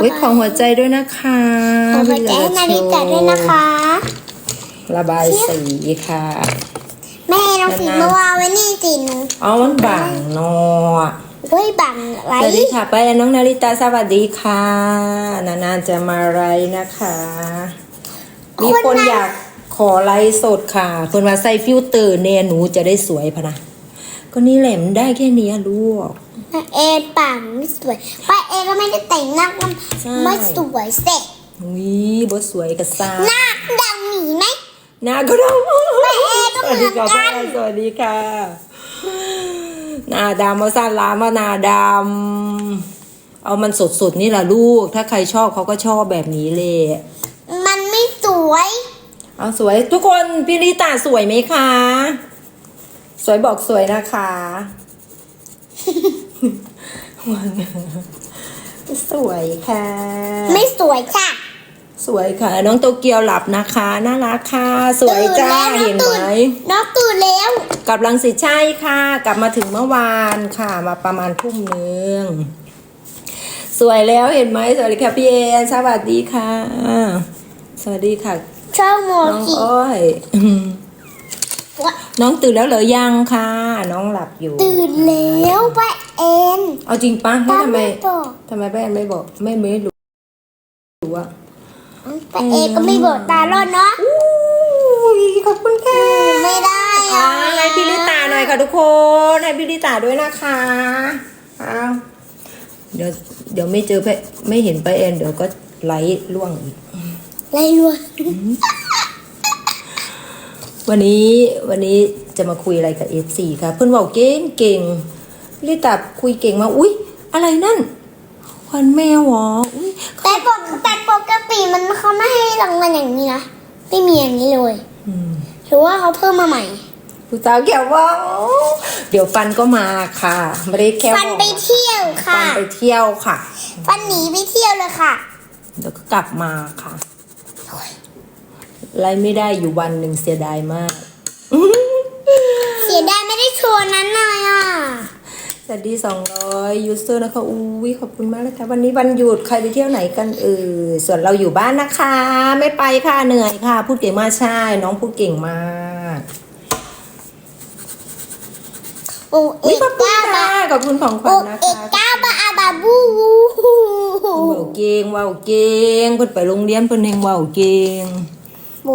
ไว้ของหัวใจด้วยนะคะขอหัวใจให้นาริตะด้วยนะคะ ระบายสีค่ะ แม่น้องสีนานๆมาวางไว้นี่สิหนูเอามันบังเนอะเฮ้ยบังไรสวัสดีค่ะป้าแอนน้องนาริตาสวัสดีค่ะ นานๆจะมาไรนะคะ มีคนอยากขอไลฟ์สดค่ะเพิ่นว่าใส่ฟิลเตอร์เนี่ยหนูจะได้สวยพะนะ ก็นี่แหละมันได้แค่นี้อะลูกป้า เอ็นปังไม่สวยป้าเอ็นก็ไม่ได้แต่งหน้ามันใช่ไม่สวยเสร็จวิบ่สวยกับซาหน้าดำหนีไหมหน้าก็ดำแม่เอก็เหมือนกันสวัสดีค่ะหน้าดำมาสั้นลามาหน้าดำเอามันสดๆนี่แหละลูก ถ้าใครชอบเขาก็ชอบแบบนี้เลยมันไม่สวย เอาสวยทุกคนพี่ลิตาสวยไหมคะ สวยบอกสวยนะคะ สวยค่ะ ไม่สวยค่ะสวยค่ะ น้องโตเกียวหลับนะคะ น่ารักค่ะ สวยจ้าตื่นแล้วเห็นไหมน้องตื่นแล้วกลับลังสิตใช่ค่ะ กลับมาถึงเมื่อวานค่ะ มาประมาณทุ่มหนึ่งสวยแล้วเห็นไหมสวัสดีค่ะพี่เอ็นสวัสดีค่ะ สวัสดีค่ะชอบโมน้องจิอ้อย น้องตื่นแล้วเหรอยังค่ะ น้องหลับอยู่ ตื่นแล้วป้าเอ็นเอาจริงปะแล้วทำไมบอกทำไมป้าแอนไม่บอกไม่ไม่รู้รู้ว่าป้าเอ็นก็ไม่บอกตาลอดเนาะอู้ยขอบคุณค่ะไม่ได้อ่าอะให้พี่ลิตาหน่อยค่ะทุกคนให้พี่ลิตาด้วยนะคะเอาเดี๋ยวเดี๋ยวไม่เจอไปไม่เห็นป้าแอนเดี๋ยวก็ไลฟ์ล่วงอีกไรลวน วันนี้วันนี้จะมาคุยอะไรกับเอฟซีค่ะ เพื่อนบอกเก่งเก่งพี่ลิตาคุยเก่งมากอุ้ยอะไรนั่นควันแมวเหรออุ้ยแต่ปกแต่ปกติมันเขาไม่ให้รางวัลอย่างนี้นะไม่มีอย่างนี้เลยอืมหรือว่าเขาเพิ่มมาใหม่ผู้สาวแก้วว่าเดี๋ยวฟันก็มาค่ะไม่ได้แค่ฟันไปเที่ยวฟัค่ะนไปเที่ยวค่ะ ฟันหนีไปเที่ยวเลยค่ะ เดี๋ยวก็กลับมาค่ะ ไล่ไม่ได้อยู่วันหนึ่งเสียดายมาก เสียดายไม่ได้โชว์นั้นเลยอะ สวัสดีสองร้อยยูเซอร์นะคะอุ้ยขอบคุณมากเลยค่ะวันนี้วันหยุดใครไปเที่ยวไหนกันเออส่วนเราอยู่บ้านนะคะ ไม่ไปค่ะเหนื่อยค่ะ พูดเก่งมากใช่ น้องพูดเก่งมากโอ้เออุ้ยกขอบคุณก้าบาค่ะขอบคุณของขวัโอ้ญนะเอกคะก้าบาอาบาบูเว้าเก่งเว้าเก่งเพิ่นไปโรงเรียนเพิ่นเองเว้าเก่ง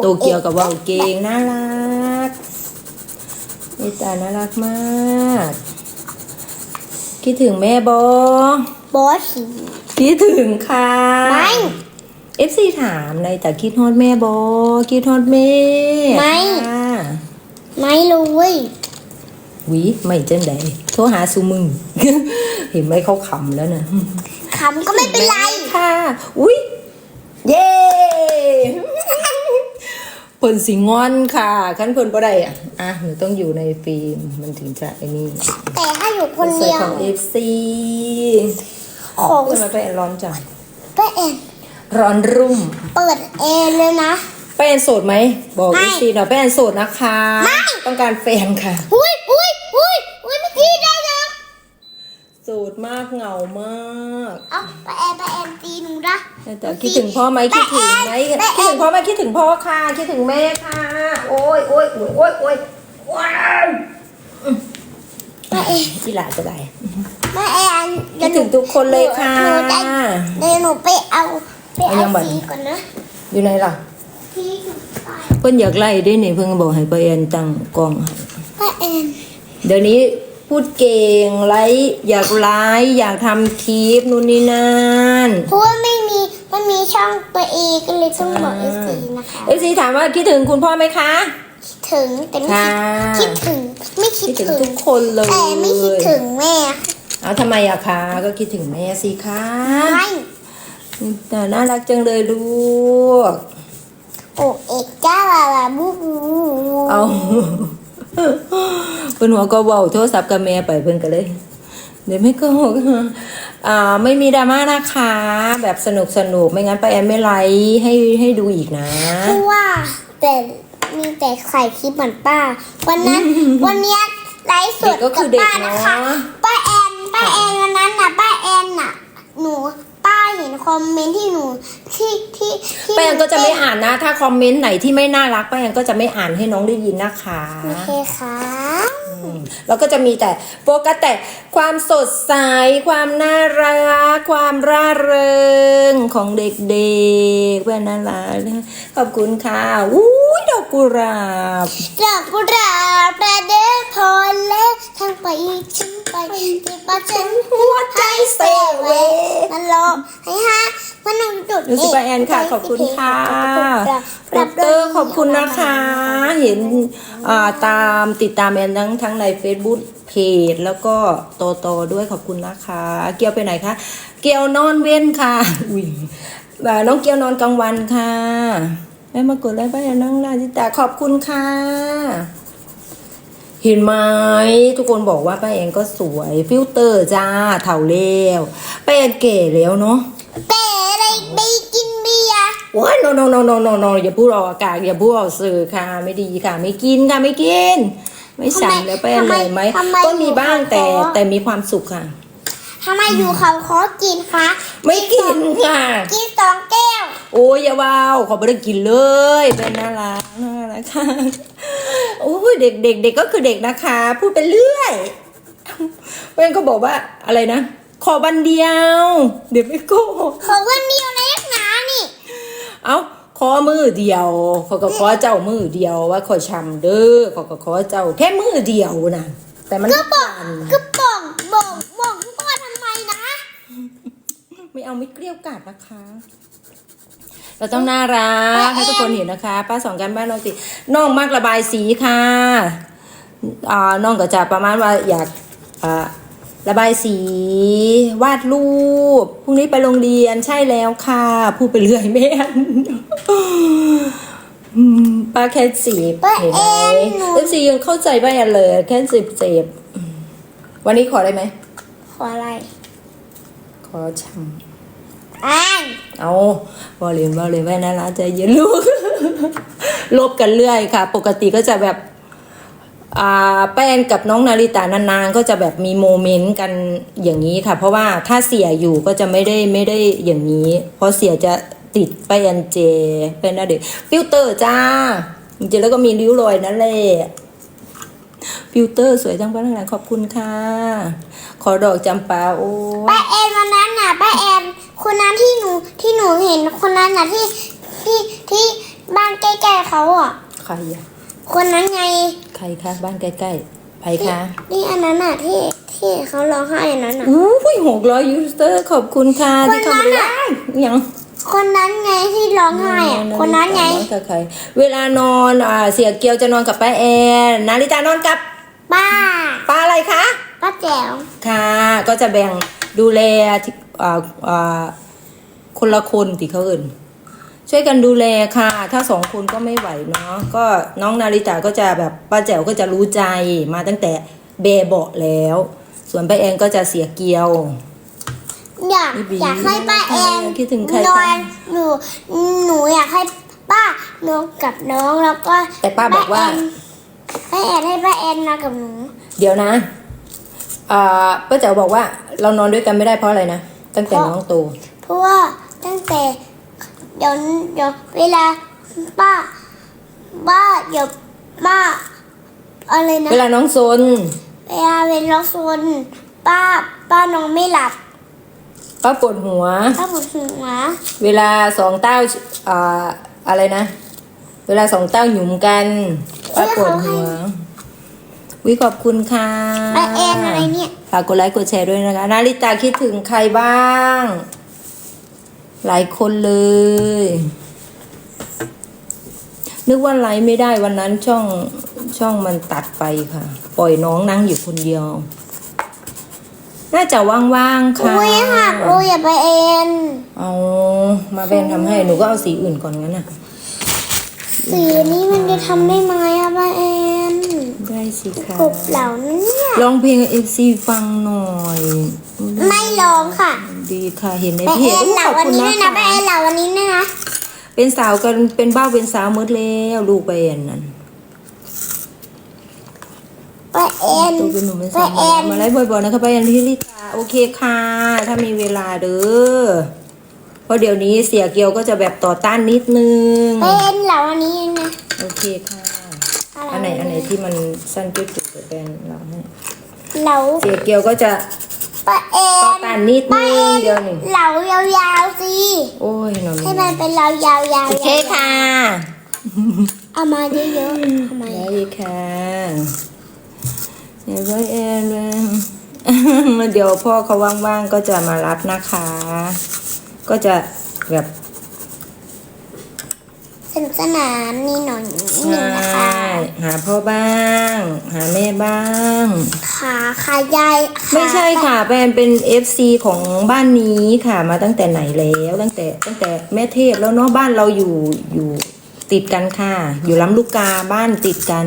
โตเกียวกับเว้าเก่งน่ารักนี่ตาน่ารักมาก คิดถึงแม่บอบอสคิดถึงค่ะไม่เอฟซีถามในแต่คิดฮอดแม่บอคิดฮอดแม่ไม่ค่ะไม่รู้เว้ยหวิไม่จังใดโทรหาซูมึง เห็นไหมเขาขำแล้วนะขำก็ไม่เป็นไรค่ะ อุ้ยเย้ เพิ่นสิงอนค่ะขั้นเพิ่นบ่ได้อะอะหนูต้องอยู่ในฟิล์มมันถึงจะไอ้นี่แต่ถ้าอยู่คนใส่เดียว ของเอฟซีของทำไมไปแอนร้อนจังป้าแอนร้อนรุ่ม เปิดแอร์เลยนะไปแอนโสดไหมบอกไม่เอฟซีหน่อยไปแอนโสดนะคะ ไม่ ต้องการแฟนค่ะ อุ้ยอุ้ยอุ้ยอุ้ยเมื่อกี้ได้แล้วโสดมากเหงามากเอาป้าแอนป้าแอนตีหนูนะแต่คิดถึงพ่อไหมคิดถึงไหมแม่แอนคิดถึงพ่อไหมคิดถึงพ่อค่ะคิดถึงแม่ค่ะ โอ้ยโอ้ยโอ้ยโอ้ยโอ้ยว้าวป้าแอนจิหลาจะได้ป้าแอนคิดถึงทุกคนเลยค่ะหนูจะเดี๋ยวหนูไปเอาไปเอายัเอางบัดสีก่อนนะอยู่ไหนล่ะสีอยู่ใต้เพิ่นอยากไล่ด้วยนี่เพิ่นก็บอกให้ไปแอนตั้งกล้องให้ป้าแอนเดี๋ยวนี้ พูดเก่งไลฟ์อยากไลฟ์อยากทำคลิปนู่นนี่นั่น เพราะว่าไม่มีไม่มีช่องตัวเองก็เลยต้องบอกเอฟซีนะคะเอฟซีถามว่าคิดถึงคุณพ่อไหมคะ คิดถึงแต่ไม่ค่ะคิดคิดถึง ไม่คิคิดดถึงถึงทุกคนเลย แต่ไม่คิดถึงแม่เอาทำไมอะคะก็คิดถึงแม่สิคะไม่แต่น่ารักจังเลยลูก โอ้เอกจ้าบาบาบูบู เอา เพิ่นหัวก็เว้าโทรศัพท์กับแม่ไปเพิ่นก็เลย เดี๋ยวไม่ก็อ่าไม่มีดราม่านะคะ แบบสนุกสนุกไม่งั้นไปาแอนไม่ไลฟ์ให้ให้ดูอีกนะ เพราะว่าแต่มีแต่ใส่คลิปเหมือนป้า วันนั้น วันเนี้ยไลฟ์สเด็ดกก็กัคืบอเด็กป้านะคะเนาะป้าแอนป้าแอนวันนั้นน่ะป้าแอนน่ะ หนู ป้าเห็นคอมเมนต์ที่หนูที่ที่ที่ป้าแอนก็จะไม่หนูอ่านนะ ถ้าคอมเมนต์ไหนที่ไม่น่ารักป้าแอนก็จะไม่อ่านให้น้องได้ยินนะคะเต้นโอเคค่ะแล้วก็จะมีแต่โฟกัสแต่ความสดใส ความน่ารัก ความร่าเริงของเด็กๆเพื่อนน่ารักนะขอบคุณค่ะอุ้ ยดอกกุหลาบ ดอกกุหลาบประเดพอแล้วทางไปฉันไปที่ป้าฉันหัวใจเซเวมันรอให้ฮะมันหนึ่งจุดรู้สึกป้าแอนค่ะขอบคุณค่ะดอกเตอร์ขอบคุณนะคะ เห็นอ่าตามติดตามแอนทั้งทั้งใน Facebook เพจแล้วก็โตโตด้วยขอบคุณนะคะ เกียวไปไหนคะเกียวนอนเว้นค่ะอุ้ยอ่าน้องเกียวนอนกลางวันค่ะ แม่มากดไลค์ป้าแอนน้องนาจิตาขอบคุณค่ะ เห็นไหมทุกคนบอกว่าป้าแอนก็สวยฟิลเตอร์จ้าเถ่าแล้วป้าแอนเก๋แล้วเนาะแต่อะไรไปกินเบียร์โอ้ย no no no no no no อย่าพูดออกอากาศอย่าพูดออกสื่อค่ะ ไม่ดีค่ะ ไม่กินค่ะไม่กิน ไม่สั่งแล้วไปอะไรไหมก็มีบ้างแต่แต่มีความสุขค่ะ ทำไมอยู่เขาขอกินคะไม่กินค่ะ กินสองแก้ว โอ้ยอย่าว้าวขอไม่ได้กินเลยเป็นน่ารักน่ารักค่ะโอ้ยเด็กเด็กเด็กก็คือเด็กนะคะ พูดไปเรื่อยเพื่อนก็บอกว่าอะไรนะ ขอบันเดียว เดี๋ยวไม่โกหกขอวันเดียวในนักหนานี่ เอาขอมือเดียวเขาก็ขอเจ้ามือเดียวว่าขอชำเด้อเขาก็ขอเจ้าแค่มือเดียวนะแต่มันก็บอกก็บอกบอกบอกพ่อทำไมนะ ไม่เอาไม่เกลี้ยวกราดนะคะ เราต้องน่ารักให้ทุกคนเห็นนะคะ ป้าสองกันบ้านน้องสิน้องมากระบายสีค่ะอ่าน้องก็จะประมาณว่าอยากอ่าระบายสี วาดรูปพรุ่งนี้ไปโรงเรียนใช่แล้วค่ะพูดไปเรื่อยแม่นอืมป้าแค่สิบป้าเห็นแอไหมนหนูเอฟซียังเข้าใจป้าแอนเลย แค่สิบเจ็บอืมวันนี้ขอได้ไหมขออะไร ขอชำอ้างเอาบอลเลนบอลเลนไว้นะร้านใจเย็นลูก ลบกันเรื่อยค่ะ ปกติก็จะแบบอ่าแป้นกับน้องนาริตานานๆ ก็จะแบบมีโมเมนต์กันอย่างนี้ค่ะ เพราะว่าถ้าเสียอยู่ก็จะไม่ได้ไม่ได้อย่างนี้ เพราะเสียจะติดไปยันเจเป็นนะเด็กฟิลเตอร์จ้าจริงๆแล้วก็มีริ้วรอยนั่นแหละ ฟิลเตอร์สวยจังป้าทั้งหลายขอบคุณค่ะ ขอดอกจำปาโอ้ป้าแอนวันนั้นน่ะป้าแอนคนนั้นที่หนูที่หนูเห็นคนนั้นน่ะที่ที่ที่บ้านใกล้ๆเขาอะใครอะคนนั้นไง ใครคะบ้านใกล้ๆใครคะนี่อันนั้นน่ะที่ที่เขาร้องไห้อันนั้นน่ะอู้ยหกร้อยยูสเตอร์ขอบคุณค่ะคนที่เข้ามานั้นไลน่ะฟ์ยัง คนนั้นไงที่ร้องไห้อะคนนั้นไงองกับใครเวลานอนอ่าเสียเกียวจะนอนกับป้าแอนนาริตานอนกับป้า ป้าอะไรคะ ป้าแจ๋ว ค่ะ ก็จะแบ่งดูแลที่อ่าอ่าคนละคนที่เขาเอื่น ช่วยกันดูแลค่ะ ถ้าสองคนก็ไม่ไหวเนาะก็น้องนาริตาก็จะแบบป้าแจ๋วก็จะรู้ใจมาตั้งแต่เบเบาะแล้ว ส่วนป้าแอนก็จะเสียเกียว อยากพี่บีอยากให้ป้าแอนคิดถึงใครนคะอนหนูหนูอยากให้ป้านอนกับน้องแล้วก็แต่ป้าบอกว่า ป้าแอนให้ป้าแอนนอนกับหนูเดี๋ยวนะอ่าป้าแจ๋วบอกว่าเรานอนด้วยกันไม่ได้เพราะอะไรนะ ตั้งแต่น้องโต เพราะว่าตั้งแต่เดี๋ยวเดี๋ยวเวลาป้าป้าเดี๋ยวป้าอะไรนะ เวลาน้องซน เวลาเวลาโซนป้าป้านอนไม่หลับ ป้าปวดหัวป้าปวดหัวเวลาสองเต้าอ่าอะไรนะ เวลาสองเต้าหยุมกันป้าปวดหัววิขอบคุณค่ะป้าแอนอะไรเนี่ยฝากกดไลค์กดแชร์ด้วยนะคะนาริตาคิดถึงใครบ้าง หลายคนเลย นึกว่าไลฟ์ไม่ได้วันนั้นช่องช่องมันตัดไปค่ะ ปล่อยน้องนั่งอยู่คนเดียว น่าจะว่างๆค่ะอุ้ยหักอุ้ยอย่าไปแอนเอามาแบนทำให้หนูก็เอาสีอื่นก่อนงั้นอะสีนี้มันจะทำได้ไหมอะป้าแอนได้สิค่ะกบเหล่านั้นเนี่ยร้องเพลงเอฟซีฟังหน่อย ไม่ร้องค่ะ ดีค่ะเห็นในป้าเพแอจนเหล่าขอบวันคุณนี้นะด้วยนะป้าคะแอนเหล่าวันนี้ด้วยนะเป็นสาวกันเป็นบ้าวเป็นสาวหมดแล้วลูกไปอันนั้น ป้าแอนนตัวเป็นหนุ่มเป็นป้าสาวแอนมาไลฟ์บ่อยๆนะคะป้าแอนที่ลิตาโอเคค่ะ ถ้ามีเวลาเด้อเพราะเดี๋ยวนี้เสียเกียวก็จะแบบต่อต้านนิดนึงป้าแอนเหล่าอันนี้นะโอเคค่ะะรอันไหนอันไหนที่มันสั้นจุดๆจะเป็นเราให้เหล่าเสียเกียวก็จะป้าแอต่อนต้านนิดนึงเดี๋ยวหนึ่งเหล่ายาวๆสิโอ้ยหนอนให้มันเป็นเหล่ายาวๆโอเคค่ะเอามาเยอะๆทำไมได้ค่ะ เดี๋ยวป้าแอนเลยเดี๋ยวพ่อเขาว่างๆก็จะมารับนะคะ ก็จะแบบสนุกสนานนี่หน่อยนิดนึงนะคะใช่หาพ่อบ้าง หาแม่บ้างขาขายายขาไม่ใช่ค่ะแปนเป็น FC ของบ้านนี้ค่ะ มาตั้งแต่ไหนแล้วตั้งแต่ตั้งแต่แม่เทพแล้วเนาะบ้านเราอยู่อยู่ติดกันค่ะ อยู่ลำลูกกาบ้านติดกัน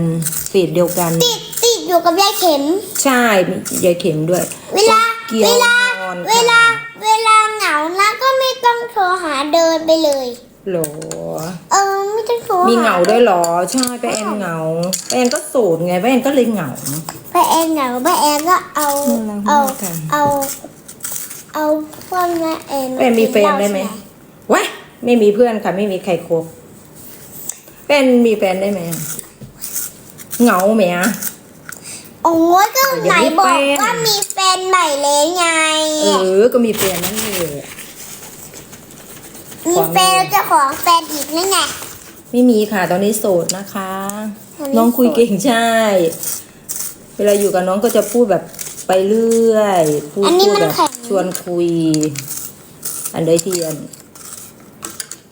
เฟดเดียวกันติดติด อยู่กับยายเข็ม ใช่มียายเข็มด้วย เวลาเกี่ยวเวลานอนเวลาค่ะเวลาเหงานะก็ไม่ต้องโทรหาเดินไปเลยหรอเออไม่ต้องโทรมีเหงาด้วยเหรอใช่ป้าแอนเหงาป้าแอนก็โสดไงป้าแอนก็เลยเหงาป้าแอนเหงาป้าแอนก็เอาน่ารักเอามากค่ะเอาเอาพวกแม่แอนป้าแอนมีแฟนได้ไหมวะไม่มีเพื่อนค่ะไม่มีใครคบป้าแอนมีแฟนได้ไหมเหงาไหมอะ โอ้ยก็อย่าไหนมีบอกแฟนว่ามีแฟนใหม่เลยไง เออ ก็มีแฟนนั่นเลยมีแฟนแล้วจะขอแฟนอีกนั่นไง ไม่มีค่ะ ตอนนี้โสดนะคะตอนนี้น้องคุยโสดเก่งใช่ เวลาอยู่กับน้องก็จะพูดแบบไปเรื่อย พูดอันนี้พูดมันแบบแข็งชวนคุย อันใดที่อัน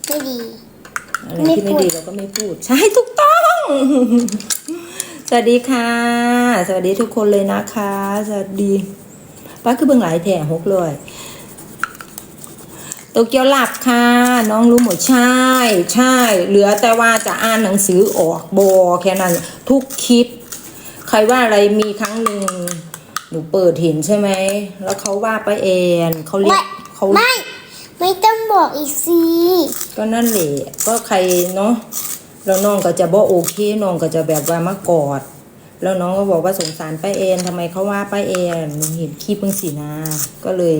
ไม่ดี อะไรไม่ที่ไม่พูดดีเราก็ไม่พูด ใช่ถูกต้อง สวัสดีค่ะ สวัสดีทุกคนเลยนะคะ สวัสดีป้าคือเบิ่งหลายแถหกเลยโตเกียวหลับค่ะ น้องรู้หมดใช่ ใช่ เหลือแต่ว่าจะอ่านหนังสือออกบอแค่นั้นทุกคลิป ใครว่าอะไรมีครั้งหนึ่งหนูเปิดเห็นใช่ไหม แล้วเขาว่าไปาแอนเขาเรียไม่กเขาไม่ ไม่ต้องบอกอีกสิก็นั่นแหละก็ใครเนาะ แล้วน้องก็จะบ่โอเคน้องก็จะแบบว่ามากอด แล้วน้องก็บอกว่าสงสารป้าเอนทำไมเขาว่าป้าเอนหนูเห็นคลิปเพิ่งสีนาก็เลย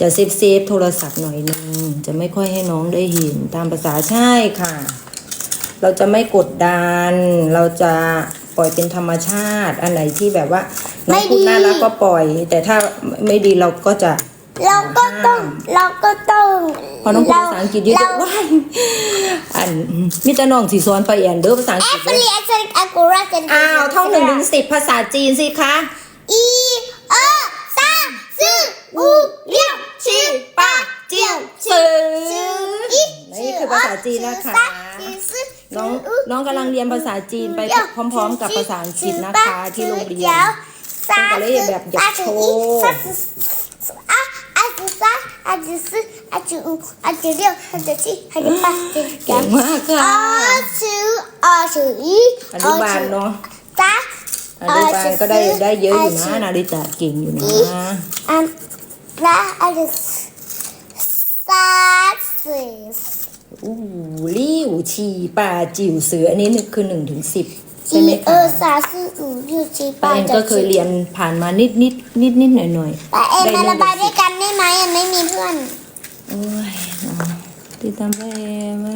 จะเซฟเซฟโทรศัพท์หน่อยนึงจะไม่ค่อยให้น้องได้เห็นตามภาษาใช่ค่ะ เราจะไม่กดดัน เราจะปล่อยเป็นธรรมชาติ อันไหนที่แบบว่าน้องพูดน่ารักก็ปล่อย แต่ถ้าไม่ดีเราก็จะ เราก็ต้องเราก็ต้องพอน้องพูดภาษาอังกฤษเยอะเราๆว้ายอันมิตรน้องสีสอนไปแอนเด้อภาษาอังแอกฤษฟรีแอสเซนอากูรากันอ้าวท่องหนึ่งถึงสิบภาษาจีนสิคะอีเออซาซื่ออูเลี้ยวชื่อป้าเจียวซื้อชื่ออีนี่คือภาษาจีนนะคะน้องน้องกำลังเรียนภาษาจีนไปพร้อม ๆ กับภาษาอังกฤษนะคะที่โรงเรียนซาก็เลยแบบอยากโชว์อาอาจุ ซาอาจุซึอาจุอูอาจุเลี้ยวอาจุชิอาจุป้าอาจุเก่งมากค่ะอาจุอาจุอีอนุบาลเนาะซาอนุบาลก็ได้ได้เยอะอยู่นะนาริตะเก่งอยู่นะอันละอาจุซาสิอู้ลิ่วชีป่าจิ๋วเสืออันนี้นึกคือหนึ่งถึงสิบ ใช่อีไหมเอคะอซาซื่ออูยูจีป้าป้าเองก็เคยเรียนผ่านมานิดนิดนิดนิดหน่อยหน่อยๆป้าเอ็นมาได้ระบายหนึ่ด้วยกันได้ไหมอะไม่มีเพื่อนโอ้ยเอาติดตามป้าเองมา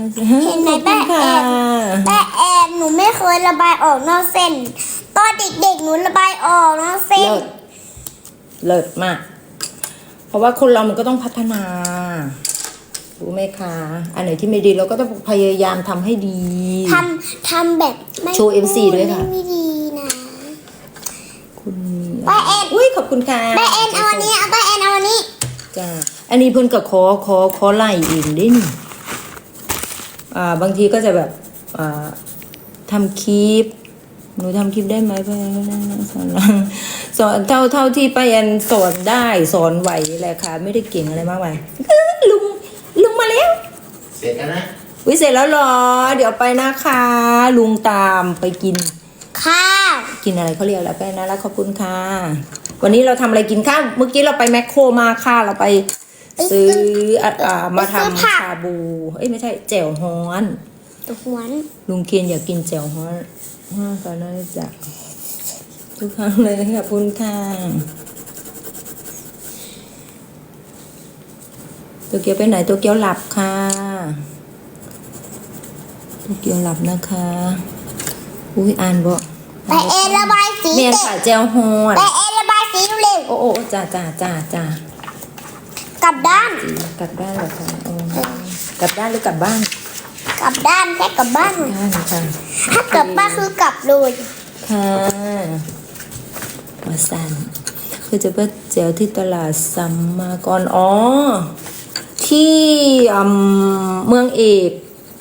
เห็นไหมขอบคุณป้าค่ะแอนป้าแอนหนูไม่เคยระบายออกนอกเส้นตอนเด็กๆหนูระบายออกนอกเส้นเลิศเลิศมาก เพราะว่าคนเรามันก็ต้องพัฒนา รู้ไหมคะ อันไหนที่ไม่ดีเราก็ต้องพยายามทำให้ดี ทำทำแบบไม่โชว์ MC ด้วยค่ะ ไม่ดีนะ คุณป้าแอนอุ้ยขอบคุณค่ะป้าแอนเอาอันนี้เอาป้าแอนเอาอันนี้ จ้าอันนี้เพิ่นก็ขอขอขอไล่เองเด้นี่อ่าบางทีก็จะแบบอ่าทำคลิป หนูทำคลิปได้ไหมป้าแอนก็ได้นะสอนเราสอนเท่าเท่าที่ป้าแอนสอนได้สอนไหวแหละค่ะ ไม่ได้เก่งอะไรมากมายลุง ลุงมาแล้ว เสร็จแล้วนะวิเสร็จแล้วเหรอ เดี๋ยวไปนะคะ ลุงตามไปกิน ข้าวกินอะไรเขาเรียกอะไรไปนะแล้วขอบคุณค่ะ วันนี้เราทำอะไรกินข้าวเมื่อกี้เราไปแมคโครมาค่ะเราไป ซื้ออะอ่ามาทำชาบู เอ้ยไม่ใช่แจ่วฮ้อน ตัวหวนลุงเคนอยากกินแจ่วฮ้อนฮ่าตอนนั้นจะทุกครั้งเลยขอบคุณค่ะ ตัวเกียวไปไหนตัวเกียวหลับค่ะ ตัวเกียวหลับนะคะ อุ้ยอ่านบ่ไปเอ็นระบายสีเมียนเด็กขาแจวฮอนไปเอ็นระบายสีเร็วโอ้โอ้จ้าจ้าจ้าจ้ากลับด้าน กลับด้านเหรอคะโอ้กลับด้านหรือกลับบ้าน กลับด้านแค่กลับบ้านด้านค่ะถ้ากลับบ้านคือกลับเลยค่ะมาสันคือจะไปเจลที่ตลาดซัมมาก่อนอ๋อ ที่เมืองเอก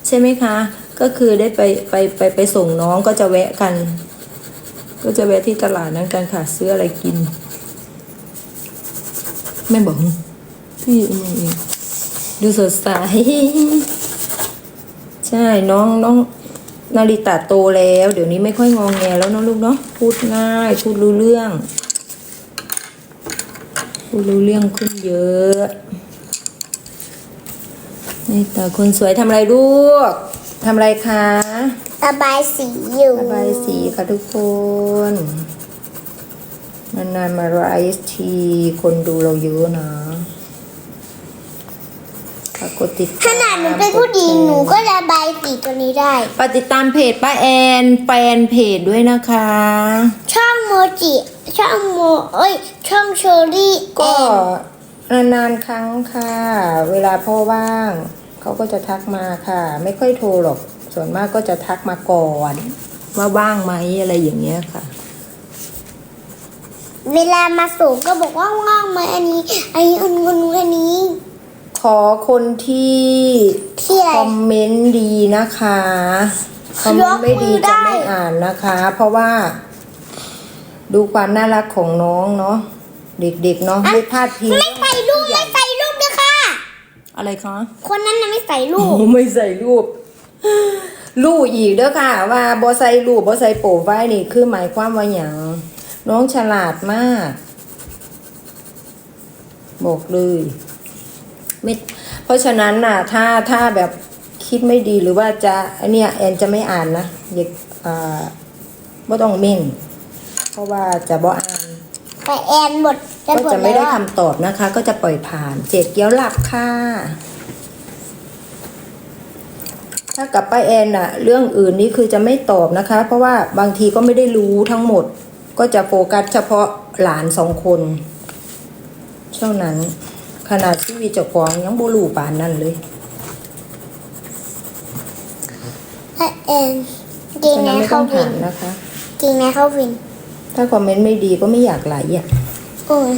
ใช่ไหมคะ ก็คือได้ไปไปไปไปส่งน้องก็จะแวะกัน ก็จะแวะที่ตลาดนั้นกันค่ะซื้ออะไรกินแม่บอกที่เมืองเอกดูสดใสใช่น้องน้องนาริตาโตแล้ว เดี๋ยวนี้ไม่ค่อยงองแงแล้วนะลูกเนาะพูดง่ายพูดรู้เรื่อง พูดรู้เรื่องขึ้นเยอะ นี่ตาคนสวยทำอะไรลูกทำอะไรคะระบายสีอยู่ระบายสีค่ะทุกคนนานๆมาไลฟ์ทีคนดูเราเยอะนะฝากกดติดตามขนาดหนูเป็นผู้หญิงหนูก็ระบายสีตัวนี้ได้ฝากติดตามเพจป้าแอนแฟนเพจด้วยนะคะ ช่องโมจิ ช่องโมเอ้ย ช่องเชอรี่ก็แอนนานๆครั้งค่ะ เวลาพ่อว่าง เขาก็จะทักมาค่ะ ไม่ค่อยโทรหรอก ส่วนมากก็จะทักมาก่อน ว่าว่างไหมอะไรอย่างเงี้ยค่ะ เวลามาส่งก็บอกว่าว่างไหมอันนี้อันนี้อันนู้นอันนี้ ขอคนที่ที่อะไร คอมเมนต์ดีนะคะคอมเมนต์ไม่ดียกมือได้ จะไม่อ่านนะคะ เพราะว่า ดูความน่ารักของน้องเนาะเด็กๆเนาะไม่พลาดพิง ไม่ใส่รูปไม่ใส่รูปด้วยค่ะ อะไรคะคนนั้นน่ะไม่ใส่รูโอ้ปไม่ใส่รูป รูปอีกเด้อค่ะ ว่าบอใส่รูปบอใส่โปรไฟล์นี่คือหมายความว่าอย่างน้องฉลาดมาก บอกเลยไม่เพราะฉะนั้นน่ะ ถ้าถ้าแบบคิดไม่ดีหรือว่าจะอันเนี้ยแอนจะไม่อ่านนะอย่าอ่าบ่ต้องเม่นเพราะว่าจะบ่อ่าน แต่แอนหมดก็หมดจะไม่ได้แล้วคำตอบนะคะ ก็จะปล่อยผ่านเจ็ดเกี้ยวหลับค่ะ ถ้ากับป้าแอนอะเรื่องอื่นนี่คือจะไม่ตอบนะคะ เพราะว่าบางทีก็ไม่ได้รู้ทั้งหมด ก็จะโฟกัสเฉพาะหลานสองคนเท่านั้น ขนาดที่วีเจ้าของยังบูรูป่านนั่นเลยแต่แอนเก่งฉะไหมนั้นไม่ต้เข้าองวิถานมนะคะเก่งไหมเข้าวิน ถ้าคอมเมนต์ไม่ดีก็ไม่อยากไหลอะ โอ้ย